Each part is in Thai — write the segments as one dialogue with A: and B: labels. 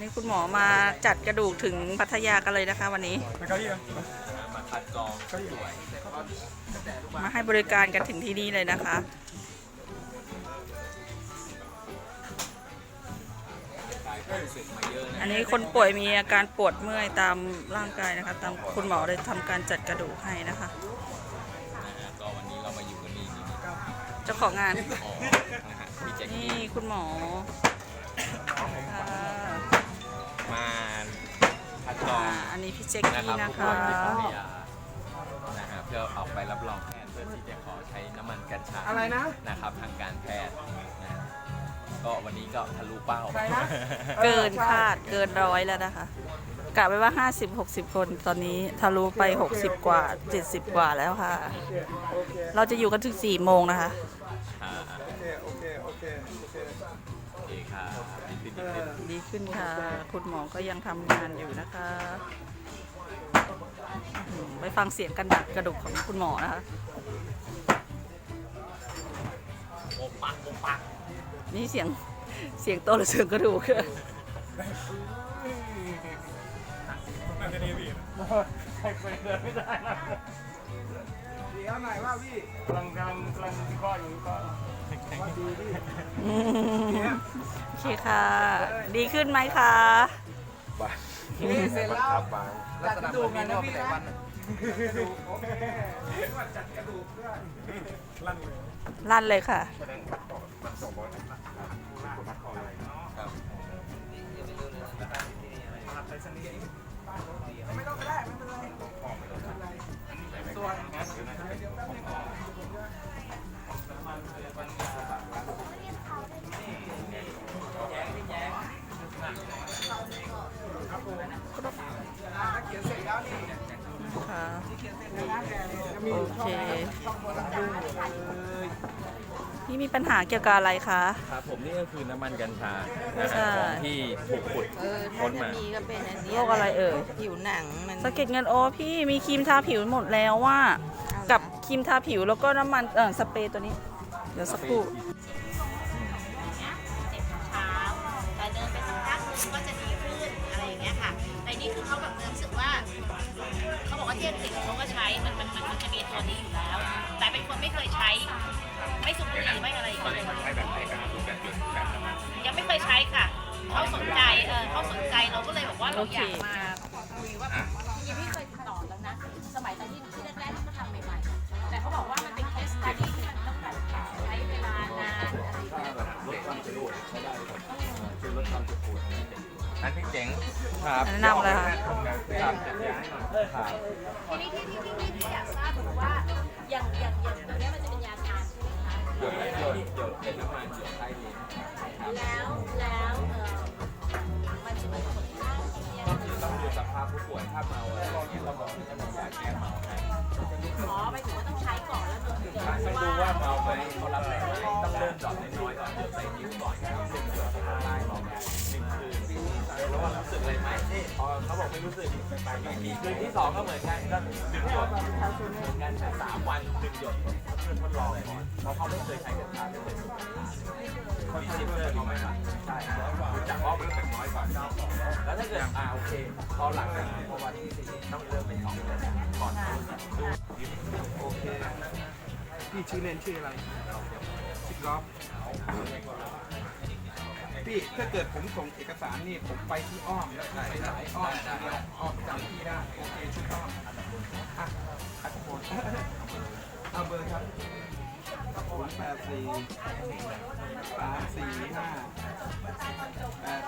A: นี่คุณหมอมาจัดกระดูกถึงพัทยากันเลยนะคะ วันนี้
B: ไปเก้าอี้อะ
C: มาคัดกรองสวย
A: มาให้บริการกันถึงที่นี่เลยนะคะ
C: รู้สึกมาเยอะนะ
A: อันนี้คนป่วยมีอาการปวดเมื่อยตามร่างกายนะคะ ตามคุณหมอเลยทำการจัดกระดูกให้นะคะ
C: นะฮะก็วันนี้เรามาอยู่กันนี่นี่นี่
A: เจ้าของงาน
C: อ๋อนะฮะพี่แจ็ค
A: นี่
C: กี้
A: คุณหมอ นนี้พี่เจ๊ก
C: นะ
A: กี้
C: ครับ
A: นะ
C: ผู้ป่
A: คะ
C: วยที่พัทยานะฮะเพื่อเอาไปรับรองแพทย์เพื่อที่จะขอใช้น้ำมันกัญชา
B: อะไรนะ
C: นะครับทางการแพทย์นะฮะก็วันนี้ก็ทะลุเป้า
B: ใครนะ
A: เกินคาดเกินร้อยแล้วนะคะกะไปว่า 50-60 คนตอนนี้ทะลุไป60 กว่า 70 กว่าแล้วค่ะ
B: โอเคโอเค
A: เราจะอยู่กันถึง4โมงนะคะ
C: อ่า
B: โอเค โอเค โอเค โอเค
C: โอ เคครับดีขึ้น
B: เอ
C: ดีขึ้น
B: อ
A: ดีขึ้นค่ะ คุณหมอก็ยังทำงานอยู่นะคะอืมไปฟังเสียงกันดักกระดูกของคุณหมอนะคะ
C: โอปักโอปัก
A: นี่เสียงเสียงโตหรือเสียงกระดูกค่ะ
B: มันจะดีพี่ใครเดินไม่ได้นะ เดี๋ยวหน่อยว่าพี่กำลังกำลังกำลังวิเคราะห์อยู่วิเคราะห์ว่าดีพี่
A: อืมโอเคค่ะ ดีขึ้นไหมคะ
B: นี่เสร็จแล้วจัดกระดูกกันนะพี่นะกระดูกโอเคจัดกระดูกด้วยลั่นเลย
A: ลั่นเลยค่ะ
C: ครับ
B: ไม่ต้องก็ได้ไม่เป็นไรส่
A: เค
B: ช่องบนหลังดูเลย
A: นี่มีปัญหาเกี่ยวกับอะไรคะ
C: ครับผมนี่ก็คือน้ำมันกัญชานะ
A: ใช่
C: ฮะของที่ถูกขุด
D: เออ
C: ค้
D: ถ้านจะ
C: มา
D: มีก็เป็นอันเนี้ย
A: โรคอะไรเอ่ย
D: ผิวหนังมัน
A: สะเก็ดเงินโอ้พี่มีครีมทาผิวหมดแล้วว่ากับครีมทาผิวแล้วก็น้ำมันเออสเปรย์ตัวนี้ เดี๋ยวสักครู่
E: เจ็บเช้าแต่เดินไปสักพักหนึงก็จะดีขึ้นอะไรอย่างเงี้ยค่ะแต่นี่คือเขาแบบรู้สึกว่าเขาบอกว่า ที่อังกฤษเขาก็ใช้มันมันมันมันจะมีตัวนี้อยู่แล้ว แต่เป็นคนไม่เคยใช้ ไม่สูบบุหรี่ไม่อะไรอย่างเงี้ยยังไม่เคยใช้ค่ะเขาสนใจเออเขาสนใจเราก็เลยบอกว่าเราอยากมา อัน
C: พี่เจ๋งครับ
A: แนะนำเลยค่ะ
C: ครับครับ
E: ทีนี้ที่ที่ที่ที่ที่อยากทราบคือว่าอย่างอย่างอย่างตัวเนี้ยมันจะเป็นยาทานใช่ไหมคะ
C: หยดหยดหยดเป็นน้ำมันหยดใต้ลิ้นครับ
E: แล้วแล้วเออมันจะมีผลข้างเคียงหรือ
C: ต้องดูสภาพผู้ป่วยถ้าเมาอะไรอย่างเงี้ยเราบอกว่าจะมียาแก้เมาให้
E: หมอไปถึงว่าต้องใช้ก่อนแล้วถึงจะ
C: ต้องดูว่าเมาไหมเขารับได้ไหมต้องเริ่มหยอดน้อยๆก่อนหยดใส่นิ้ว ไม่รู้สึกมีคืนที่สองก็เหมือนกันก็หนึ่งหยดเหมือนกันแต่สามวันหนึ่งหยดเพื่อนทดลองก่อนเพราะเขาไม่เคยใช้กัญชาไม่เคยสูบเขาชิปเตอร์เขาไหมครับใช่คือจากว่ามันเป็นน้อยกว่าเก้าสอนแล้วถ้าเกิดอ่าโอเคพอหลังจากพอวันที่สี่ต้องเริ่มเป็นสองเดือนก่อนดู
B: โอเคพี่ชื่อเล่นชื่ออะไรชื่อกอล์ฟ พี่ถ้าเกิดผมส่งเอกสารนี่ผมไปที่อ้อมแล้วไปสายอ้อมเดียวอ้อมจำที่ได้โอเคชุดอ้อมอะขัดโคนเอาเบอร์ครับศูนย์แปดสี่สามสี่ห้าแปดหกแปด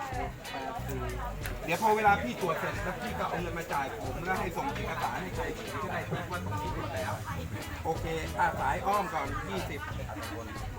B: สี่เดี๋ยวพอเวลาพี่ตรวจเสร็จแล้วพี่ก็เอาเงินมาจ่ายผมแล้วให้ส่งเอกสารให้ใครผมจะได้ทิกว่าตรงนี้หมดแล้ว โอเคอะสายอ้อมก่อน20อัต